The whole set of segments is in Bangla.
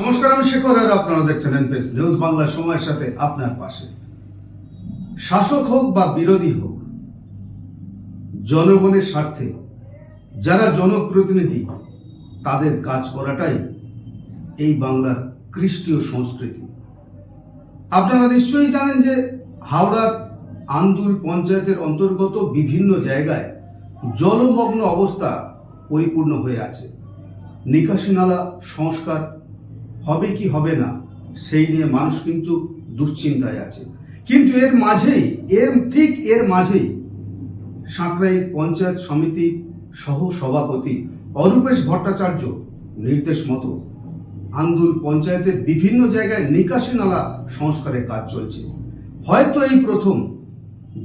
নমস্কার, আমি শেখর আর আপনারা দেখছেন এনপিএস নিউজ বাংলা সময়ের সাথে আপনার পাশে। শাসক হোক বা বিরোধী হোক, জনগণের স্বার্থে যারা জনপ্রতিনিধি, তাদের কাজ করাটাই এই বাংলার খ্রিস্টীয় সংস্কৃতি। আপনারা নিশ্চয়ই জানেন যে হাওড়ার আন্দুল পঞ্চায়েতের অন্তর্গত বিভিন্ন জায়গায় জলমগ্ন অবস্থা পরিপূর্ণ হয়ে আছে। নিকাশি নালা সংস্কার হবে কি হবে না, সেই নিয়ে মানুষ কিন্তু দুশ্চিন্তায় আছে। কিন্তু এর মাঝেই, এর ঠিক এর মাঝেই সাঁকরাইল পঞ্চায়েত সমিতির সহ সভাপতি অরূপেশ ভট্টাচার্য নির্দেশ মতো আন্দুল পঞ্চায়েতের বিভিন্ন জায়গায় নিকাশি নালা সংস্কারের কাজ চলছে। হয়তো এই প্রথম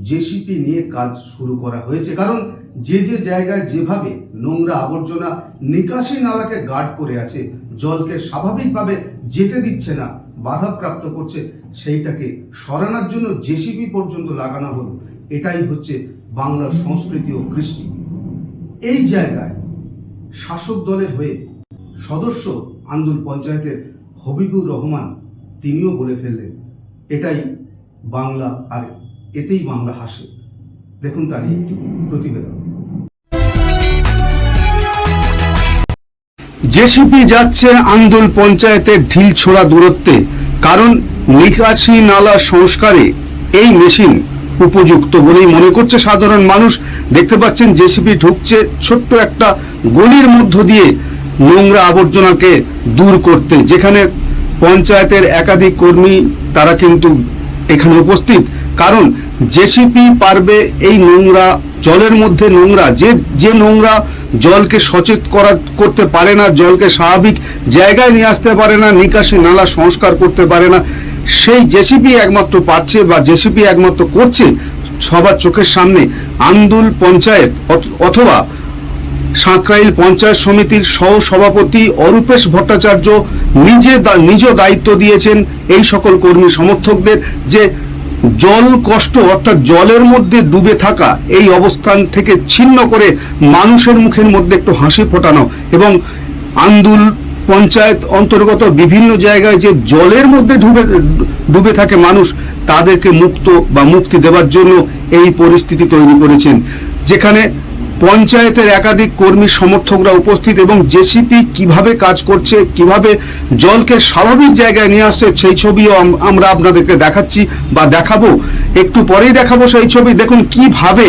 জেসিপি নিয়ে কাজ শুরু করা হয়েছে। কারণ যে যে জায়গায় যেভাবে নোংরা আবর্জনা নিকাশি নালাকে গার্ড করে আছে, জলকে স্বাভাবিকভাবে যেতে দিচ্ছে না, বাধাপ্রাপ্ত করছে, সেইটাকে সরানোর জন্য জেসিপি পর্যন্ত লাগানো হলো। এটাই হচ্ছে বাংলার সংস্কৃতি ও কৃষ্টি। এই জায়গায় শাসক দলের হয়ে সদস্য আন্দুল পঞ্চায়েতের হবিবুর রহমান তিনিও বলে ফেললেন, এটাই বাংলা আর এতেই বাংলা হাসে। দেখুন তারই একটি প্রতিবেদন। জেসিপি যাচ্ছে আন্দুল পঞ্চায়েতের ঢিল ছোড়া দূরত্বে, কারণ নিকাশি নালা সংস্কারে এই মেশিন উপযুক্ত বলেই মনে করছে সাধারণ মানুষ। দেখতে পাচ্ছেন জেসিপি ঢুকছে ছোট্ট একটা গলির মধ্য দিয়ে নোংরা আবর্জনাকে দূর করতে। যেখানে পঞ্চায়েতের একাধিক কর্মী, তারা কিন্তু এখানে উপস্থিত। কারণ জেসিপি পারবে এই নোংরা জলের মধ্যে নোংরা। যে যে নোংরা জলকে সচেত করা, করতে পারে না, জলকে স্বাভাবিক জায়গায় নিয়ে আসতে পারে না, নিকাশি নালা সংস্কার করতে পারে না, সেই জেসিপি একমাত্র পাচ্ছে বা জেসিপি একমাত্র করছে সবার চোখের সামনে। আন্দুল পঞ্চায়েত অথবা সাঁকরাইল পঞ্চায়েত সমিতির সহ সভাপতি অরূপেশ ভট্টাচার্য নিজে নিজ দায়িত্ব দিয়েছেন এই সকল কর্মী সমর্থকদের যে জল কষ্ট অর্থাৎ জলের মধ্যে ডুবে থাকা এই অবস্থান থেকে ছিন্ন করে মানুষের মুখের মধ্যে একটু হাসি ফোটানো এবং আন্দুল পঞ্চায়েত অন্তর্গত বিভিন্ন জায়গায় যে জলের মধ্যে ডুবে ডুবে থাকে মানুষ, তাদেরকে মুক্ত বা মুক্তি দেওয়ার জন্য এই পরিস্থিতি তৈরি করেছেন। যেখানে পঞ্চায়েতের একাধিক কর্মী সমর্থকরা উপস্থিত এবং জেসিপি কীভাবে কাজ করছে, কীভাবে জলকে স্বাভাবিক জায়গায় নিয়ে আসছে, সেই ছবিও আম- আমরা আপনাদেরকে দেখাচ্ছি বা দেখাবো। একটু পরেই দেখাবো সেই ছবি। দেখুন কীভাবে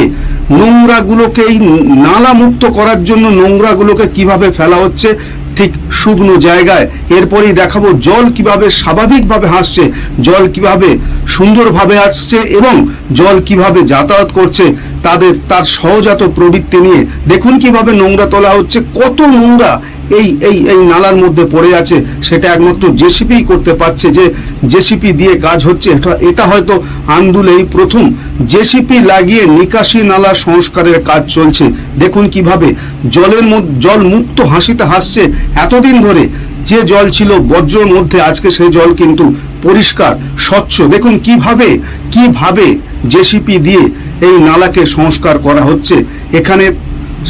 নোংরাগুলোকে এই নালা মুক্ত করার জন্য নোংরাগুলোকে কীভাবে ফেলা হচ্ছে ঠিক শুকনো জায়গায়। এরপরেই দেখাবো জল কীভাবে স্বাভাবিকভাবে হাসছে, জল কীভাবে সুন্দরভাবে আসছে এবং জল কীভাবে যাতায়াত করছে। তাদের, তার সহজাত প্রবৃত্তি নিয়ে। দেখুন কীভাবে নোংরা তোলা হচ্ছে, কত নোংরা এই এই এই নালার মধ্যে পড়ে আছে। সেটা একমাত্র জেসিপি করতে পারছে যে জেসিপি দিয়ে কাজ হচ্ছে। এটা হয়তো আন্দুল এই প্রথম। জেসিপি লাগিয়ে নিকাশি নালা সংস্কারের কাজ চলছে। দেখুন কীভাবে জলের মধ্যে জল মুক্ত হাসিতে হাসছে। এতদিন ধরে যে জল ছিল বজ্রর মধ্যে, আজকে সেই জল কিন্তু পরিষ্কার, স্বচ্ছ। দেখুন কীভাবে কীভাবে জেসিপি দিয়ে এই নালাকে সংস্কার করা হচ্ছে। এখানে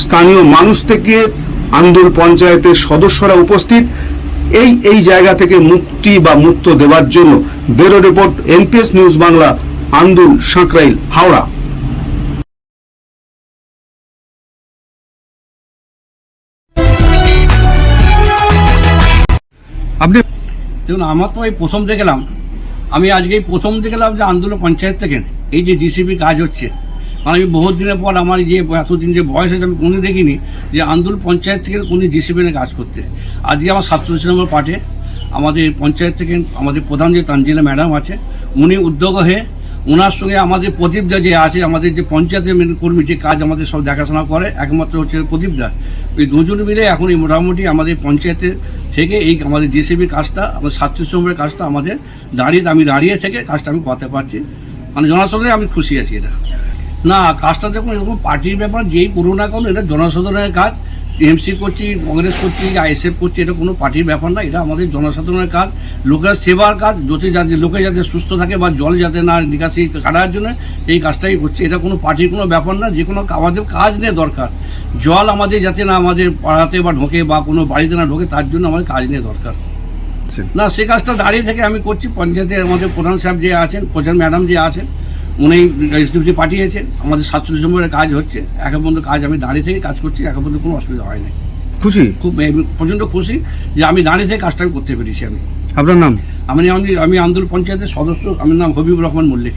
স্থানীয় মানুষ থেকে আন্দোল পঞ্চায়েতের সদস্যরা উপস্থিত। এই এই জায়গা থেকে মুক্তি বা মুক্ত দেওয়ার জন্য bureau report NPS news Bangla Andul Sankrail Howrah. আপনি দেখুন আমার তো এই প্রথম দেখলাম। আমি আজকে এই প্রথম দেখলাম যে আন্দোলন পঞ্চায়েত থেকে এই যে জিসিবি কাজ হচ্ছে মানে আমি বহুত দিনের পর আমার যে এতদিন যে বয়স হয়েছে, আমি কোনো দেখিনি যে আন্দোলন পঞ্চায়েত থেকে কোনো জিসিবি নিয়ে কাজ করতে। আজকে আমার সাতচল্লিশ নম্বর পার্টে আমাদের পঞ্চায়েত থেকে আমাদের প্রধান যে তানজিলা ম্যাডাম আছে, উনি উদ্যোগ হয়ে ওনার সঙ্গে আমাদের প্রদীপ দা যে আছে, আমাদের যে পঞ্চায়েতের মেন কর্মী যে কাজ আমাদের সব দেখাশোনা করে, একমাত্র হচ্ছে প্রদীপ দা। ওই দুজন মিলে এখন এই মোটামুটি আমাদের পঞ্চায়েতের থেকে এই আমাদের জেসিবির কাজটা, আমাদের সাতচল্লিশ নম্বরের কাজটা আমাদের দাঁড়িয়ে, আমি দাঁড়িয়ে থেকে কাজটা আমি করতে পারছি। মানে জনসাধারণের আমি খুশি আছি এটা। না, কাজটা দেখুন, এরকম পার্টির ব্যাপার, যেই করুন না কেন, এটা জনসাধারণের কাজ। টিএমসি করছি, কংগ্রেস করছি আইএসএফ করছি, এটা কোনো পার্টির ব্যাপার না, এটা আমাদের জনসাধারণের কাজ। লোকের সেবার কাজ, যাতে যাতে লোকে যাতে সুস্থ থাকে বা জল যাতে না নিকাশি কাটার জন্য, এই কাজটাই করছে। এটা কোনো পার্টির কোনো ব্যাপার না, যে কোনো আমাদের কাজ নিয়ে দরকার। জল আমাদের যাতে না আমাদের পাড়াতে বা ঢোকে বা কোনো বাড়িতে না ঢোকে, তার জন্য আমাদের কাজ নিয়ে দরকার। না সে কাজটা দাঁড়িয়ে থেকে আমি করছি। পঞ্চায়েতে আমাদের প্রধান সাহেব যে আছেন প্রধান ম্যাডাম যে আছেন উনি এসডিপি পাঠিয়েছেন আমাদের সাতচল্লিশ নম্বরের কাজ হচ্ছে। এখন পর্যন্ত কাজ আমি দাঁড়িয়ে থেকে কাজ করছি এখন পর্যন্ত কোনো অসুবিধা হয় না খুশি? খুব প্রচণ্ড খুশি যে আমি দাঁড়িয়ে থেকে কাজটা করতে পেরেছি আমি। আপনার নাম? আমি আমি আমি আন্দোলন পঞ্চায়েতের সদস্য আমার নাম হবিবুর রহমান মল্লিক।